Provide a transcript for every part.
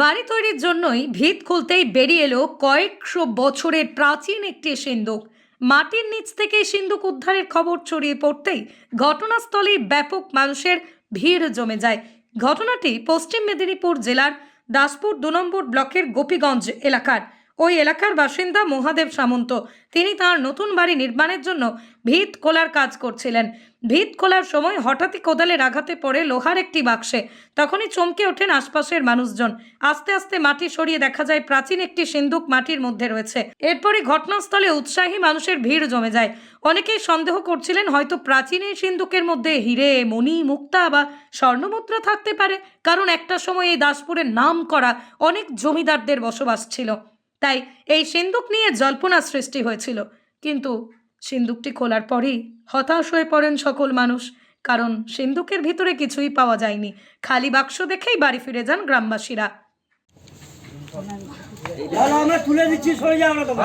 বাড়ি তৈরির জন্যই ভিত খুলতেই বেরিয়ে এলো কয়েকশো বছরের প্রাচীন একটি সিন্ধুক। মাটির নিচ থেকে সিন্ধুক উদ্ধারের খবর ছড়িয়ে পড়তেই ঘটনাস্থলে ব্যাপক মানুষের ভিড় জমে যায়। ঘটনাটি পশ্চিম মেদিনীপুর জেলার দাসপুর দু নম্বর ব্লকের গোপীগঞ্জ এলাকার। ওই এলাকার বাসিন্দা মহাদেব সামন্ত। তিনি তার নতুন বাড়ি নির্মাণের জন্য ভিত খোলার কাজ করছিলেন। ভিত খোলার সময় হঠাৎই কোদালের আঘাতে পড়ে লোহার একটি বাক্সে। তখনই চমকে ওঠেন আশপাশের মানুষজন। আস্তে আস্তে মাটি সরিয়ে দেখা যায় প্রাচীন একটি সিন্ধুক মাটির মধ্যে রয়েছে। এরপরই ঘটনাস্থলে উৎসাহী মানুষের ভিড় জমে যায়। অনেকেই সন্দেহ করছিলেন হয়তো প্রাচীন এই সিন্ধুকের মধ্যে হিরে, মণি, মুক্তা বা স্বর্ণমুদ্রা থাকতে পারে। কারণ একটা সময় এই দাসপুরের নাম করা অনেক জমিদারদের বসবাস ছিল। তাই এই সিন্ধুক নিয়ে জল্পনা সৃষ্টি হয়েছিল। কিন্তু সিন্ধুকটি খোলার পরেই হতাশ হয়ে পড়েন সকল মানুষ কারণ সিন্ধুকের ভিতরে কিছুই পাওয়া যায়নি। খালি বাক্স দেখেই বাড়ি ফিরে যান গ্রামবাসীরা। আমরা তুলে দিচ্ছি সরে যাও না তোমরা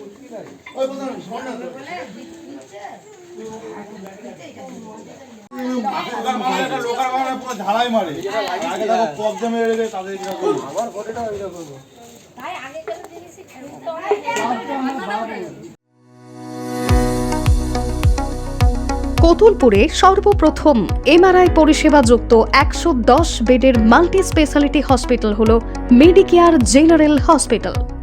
গুটিতে লাগবে লোকাল বাংলা পুরো ঝালাই মারে। আগে দেখো কবজা মেরে রেখে তাদের। তাই হয় কতুলপুরে সর্বপ্রথম এমআরআই পরিষেবা যুক্ত একশো দশ বেডের মাল্টি স্পেশালিটি হসপিটাল হল মেডিকেয়ার জেনারেল হসপিটাল।